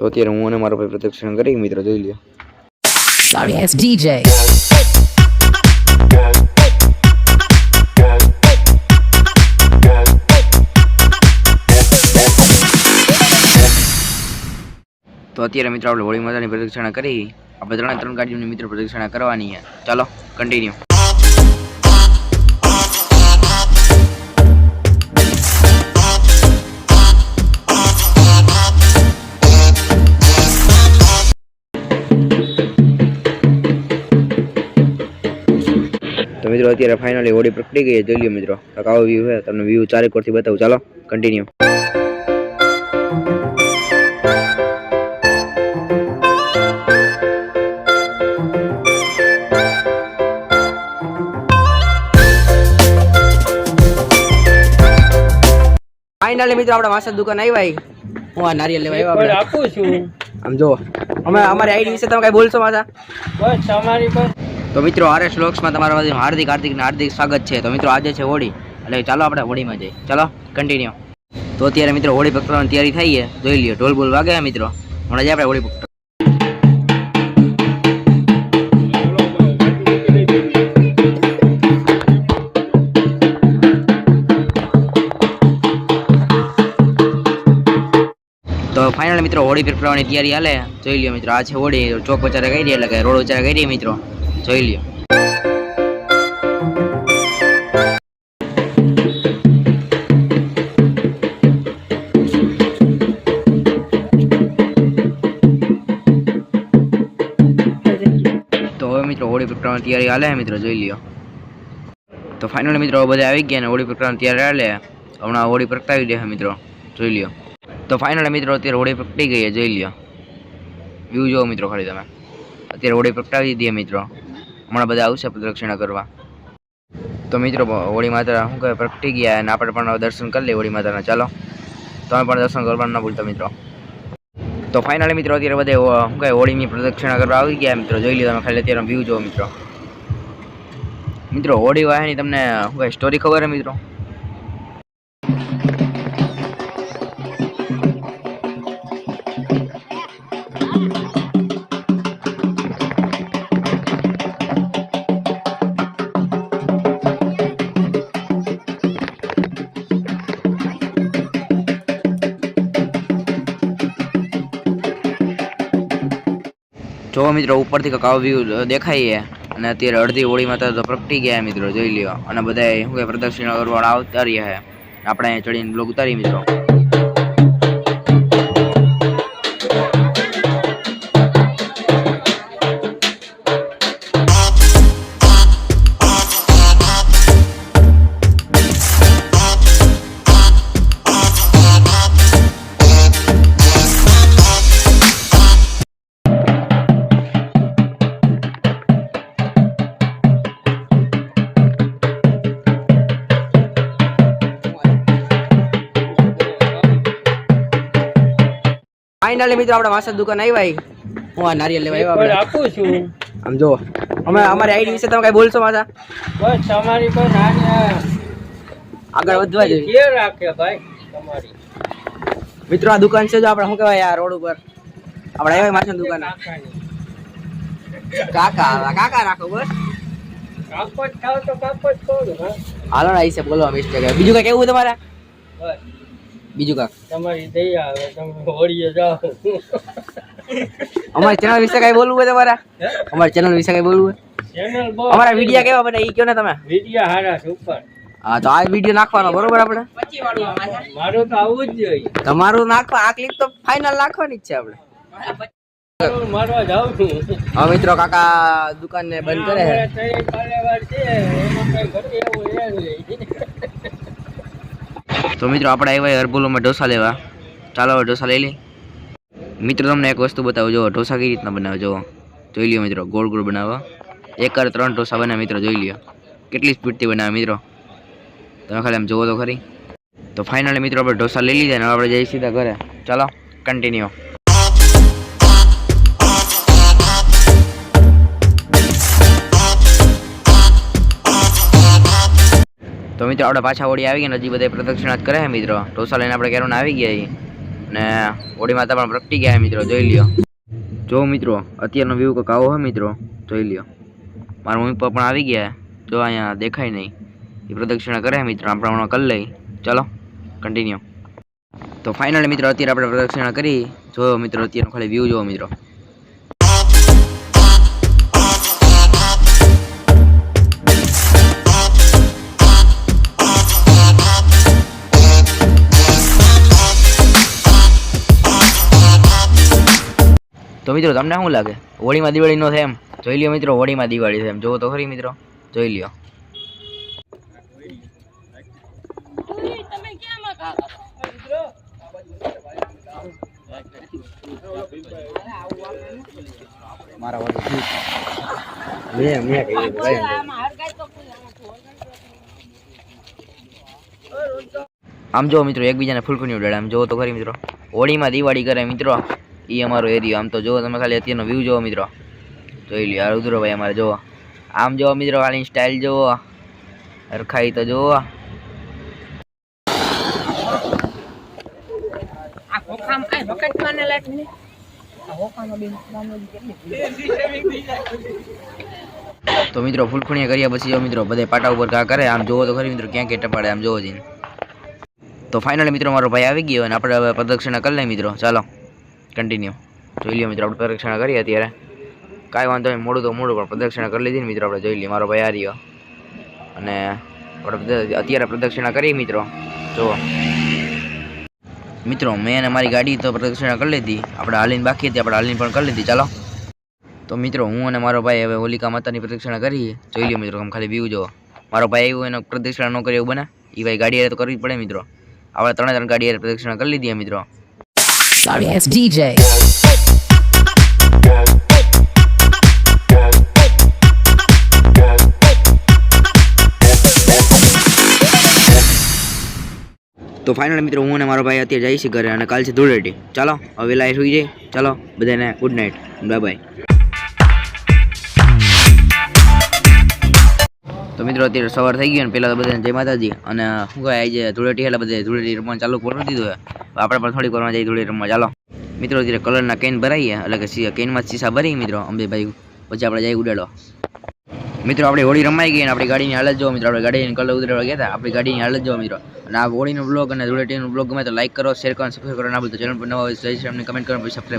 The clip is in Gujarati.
તો અત્યારે હું અને મારો ભાઈ પ્રદક્ષિણ કરી મિત્રો જોઈ લ્યો. Sorry ass DJ. તો અત્યારે મિત્રો આપણે હોળી માતાની પ્રદક્ષિણા કરી. આપણે ત્રણે ત્રણ ગાડીઓની મિત્રો પ્રદક્ષિણા કરવાની છે. ચાલો કન્ટિન્યુ મિત્રો અત્યારે ફાઇનલી હોળી પ્રગટી ગઈ જોઈ લ્યો મિત્રો. આવો વ્યૂ છે તમને વ્યૂ ચારેક કોરથી બતાવું. ચાલો કન્ટિન્યુ ફાઇનલી મિત્રો આપણે વાસણ દુકાન આવ્યા હું આ નારિયેલ લેવા આવ્યો આપું છું. આમ જો અમે અમારી આઈડી વિશે તમે કઈ બોલશો માસા બસ અમારી પર તો મિત્રો, આરએસ વ્લોગ્સમાં તમારા બધાનું હાર્દિક હાર્દિક હાર્દિક સ્વાગત છે. તો મિત્રો, આજે છે હોળી. એટલે ચાલો આપણે હોળીમાં જઈએ. ચાલો કન્ટિન્યુ તો અત્યારે મિત્રો, હોળી પકડવાની તૈયારી થઈ છે. જોઈ લ્યો, ઢોલ બોલ વાગે મિત્રો. હમણાં જ આપણે હોળી પકડ તો ફાઇનલ મિત્રો, હોળી પકડવાની તૈયારી હાલે. જોઈ લ્યો મિત્રો, આ છે હોળી. ચોક બચારે કરી એટલે કે રોડ બચારે કરી મિત્રો. જોઈ લ્યો. તો હવે મિત્રો હોળી પકડવાની તૈયારી હાલે મિત્રો, જોઈ લ્યો. તો ફાઇનલ મિત્રો બધા આવી ગયા ને હોળી પકડવાની તૈયારી હાલે હમણાં હોળી પ્રગટાવી દે મિત્રો, જોઈ લ્યો. તો ફાઇનલ મિત્રો અત્યારે હોળી પ્રગટી ગઈ જોઈ લ્યો. વ્યૂ જુઓ મિત્રો ખાલી તમે. અત્યારે હોળી પ્રગટાવી દે મિત્રો. હમણાં બધા આવશે પ્રદક્ષિણા કરવા. તો મિત્રો, હોળી માતા શું કહે પ્રગટી ગયા અને આપણે પણ દર્શન કરી લઈએ હોળી માતાના. ચાલો, તમે પણ દર્શન કરવાનું ના ભૂલતા મિત્રો. તો ફાઇનલી મિત્રો, અત્યારે બધે શું કહે હોળીની પ્રદક્ષિણા કરવા આવી ગયા મિત્રો. જોઈ લીધો તમે, ખાલી અત્યારે વ્યૂ જુઓ મિત્રો. મિત્રો, હોળી વાહની તમને શું કહે સ્ટોરી ખબર હે મિત્રો? જો મિત્રો, ઉપરથી કકાવ વ્યૂ દેખાઈએ. અને અત્યારે અડધી હોળી માતા તો પ્રગટી ગયા મિત્રો, જોઈ લ્યો. અને બધા શું કે, પ્રદક્ષિણા કરવા આવતા રહ્યા આપણે ચડીને બ્લોગ ઉતારી મિત્રો. ફાઇનલી મિત્રો આપણે વાસદ દુકાન આવ્યા હું આ નારિયેલ લેવા આવ્યા આપું છું. આમ જો અમે અમારી આઈડી વિશે તમે કઈ બોલશો માતા? બસ તમારી પર આગળ વધવા જોઈએ. કે રાખે ભાઈ તમારી. મિત્રો આ દુકાન છે જો આપણે શું કહેવાય આ રોડ ઉપર. આપણે આવ્યા માસા દુકાન. કાકા કાકા રાખો બસ. કાપડ ખાવ તો કાપડ ખાવ હાલો આઈ છે બોલવા મિસ્ટેક. બીજું કઈ કેવું તમારે? બસ. બીજું કાક? તમારી દઈ આવે તમે હોળીએ જાઓ. અમારી ચેનલ વિશે કઈ બોલવું હોય તમારા? હે? અમારી ચેનલ વિશે કઈ બોલવું હોય? અમારા વિડિયા કેવા બને ઈ કયો ને તમે? વિડિયા હારા છે ઉપર. હા તો આ વીડિયો નાખવાનો બરોબર આપણે? મારું તો આવું જ જોઈએ. તમારું નાખવા આ ક્લિપ તો ફાઇનલ નાખવાની જ છે આપણે. મારવા જાઉં છું. હવે મિત્રો કાકા દુકાનને બંધ કરે છે અમારા ત્રણેય પાલેવાર છે એમાં કઈ ઘટે એવું છે નહીં. તો મિત્રો, આપણે આવ્યા હરબોલોમાં ઢોસા લેવા. ચાલો હવે ઢોસા લઈ લઈ મિત્રો, તમને એક વસ્તુ બતાવું. જો ઢોસા કઈ રીતના બનાવે જો જોઈ લ્યો મિત્રો, ગોળ ગોળ બનાવો. એક કર ત્રણ ઢોસા બનાવે મિત્રો, જોઈ લ્યો. કેટલી સ્પીડથી બનાવે મિત્રો. તમે ખાલી આમ જુઓ તો ખરી. તો ફાઇનલી મિત્રો, આપણે ઢોસા લઈ લીધા ને આપણે જઈએ સીધા ઘરે. ચાલો કન્ટિન્યુ તો મિત્રો આપણે પાછા વળી આવી ગયા હજી બધા પ્રદક્ષિણા જ કરે મિત્રો. ઢોસા લઈને આપણે કેરોને આવી ગયા અને હોળી માતા પણ પ્રગટી ગયા મિત્રો, જોઈ લ્યો. જો મિત્રો, અત્યારનો વ્યૂ કંઈક આવો હે મિત્રો, જોઈ લ્યો. મારા મમ્મી પપ્પા પણ આવી ગયા જો અહીંયા દેખાય નહીં. એ પ્રદક્ષિણા કરે મિત્રો આપણે હમણાં કરી લઈ. ચલો કન્ટિન્યુ તો ફાઇનલી મિત્રો, અત્યારે આપણે પ્રદક્ષિણા કરી. જોયો મિત્રો, અત્યારનો ખાલી વ્યૂ જોવો મિત્રો. મિત્રો, તમને શું લાગે? હોળીમાં દિવાળીનો થાય એમ જોઈ લ્યો મિત્રો, હોળીમાં દિવાળી છે જોવો તો ખરી મિત્રો. જોઈ લ્યો. આમાં જો મિત્રો, એકબીજાને ફૂલફૂની ઉડાડે. આમ જોવો તો ખરી મિત્રો. હોળીમાં દિવાળી કરે મિત્રો. એ અમારો એરિયો આમ તો જુઓ તમે ખાલી અત્યારનો વ્યૂ જુઓ મિત્રો. જોઈ લ્યો આ રુદ્રભાઈ અમારે જોવો આમ જુઓ મિત્રો વાળીની સ્ટાઇલ જોવો હરખાઈ તો કેટલી તો મિત્રો ફૂલખુણિયા કર્યા પછી જો મિત્રો બધે પાટા ઉપર ઘા કરે. આમ જોવો તો ખરી મિત્રો ક્યાં ક્યાં ટપાડે આમ જોવો જઈને. તો ફાઇનલી મિત્રો મારો ભાઈ આવી ગયો અને આપણે હવે પ્રદક્ષિણા કરી લઈએ મિત્રો. ચાલો. કન્ટિન્યુ જોઈ લઈએ મિત્રો, આપણે પ્રદક્ષિણા કરીએ અત્યારે. કાંઈ વાંધો નહીં, મોડું તો મોડું, પણ પ્રદક્ષિણા કરી લીધી ને મિત્રો આપણે, જોઈ લઈએ મારો ભાઈ આ રહ્યો. અને આપણે અત્યારે પ્રદક્ષિણા કરીએ મિત્રો. જુઓ મિત્રો, મેં અને મારી ગાડી તો પ્રદક્ષિણા કરી લીધી. આપણે હાલીને બાકી હતી, આપણે હાલીને પણ કરી લીધી. ચાલો. તો મિત્રો, હું અને મારો ભાઈ હવે હોલિકા માતાની પ્રદક્ષિણા કરીએ. જોઈ લ્યો મિત્રો, આમ ખાલી વ્યૂ જો મારો ભાઈ એવું એનો પ્રદક્ષિણા ન કરે એવું બને. એ ભાઈ ગાડી તો કરવી પડે મિત્રો. આપણે ત્રણે ત્રણ ગાડી પ્રદક્ષિણા કરી લીધી મિત્રો. Sorry ass DJ. તો ફાઇનલ મિત્રો, હું અને મારો ભાઈ અત્યારે જઈશ ઘરે અને કાલ છે ધૂળેટી. ચાલો, હવે લાઈટ સુઈ જાય. ચાલો, બધાને ગુડ નાઇટ બાય બાય તો મિત્રો, અત્યારે સવાર થઈ ગયો ને પહેલાં તો બધાને જય માતાજી અને શું કહે આજે ધૂળેટી એટલે બધે ધૂળેટી રમવાનું ચાલુ કરી દીધું આપણે પણ થોડીક વારમાં જઈએ ધૂળેટી રમવા. ચાલો. મિત્રો, અત્યારે કલરના કેન ભરાઈએ, એટલે કે કેનમાં શીશા ભરી મિત્રો, અંબેભાઈ. પછી આપણે જઈ ઉડાડો મિત્રો, આપણે હોળી રમાઈ ગઈ અને આપણી ગાડીની હાલત જો મિત્રો. આપણે ગાડીની કલર ઉતરવા ગયા હતા, આપણી ગાડીની હાલત જો મિત્રો. અને આ હોળીનો બ્લોગ અને ધૂળેટીનો બ્લોગ ગમે તો લાઈક કરો શેર કરો સબસ્ક્રાઈબ કરો. ના બોલતો ચેનલ પર નવા હોય રામને કમેન્ટ કરો સબસ્ક્રાઈબ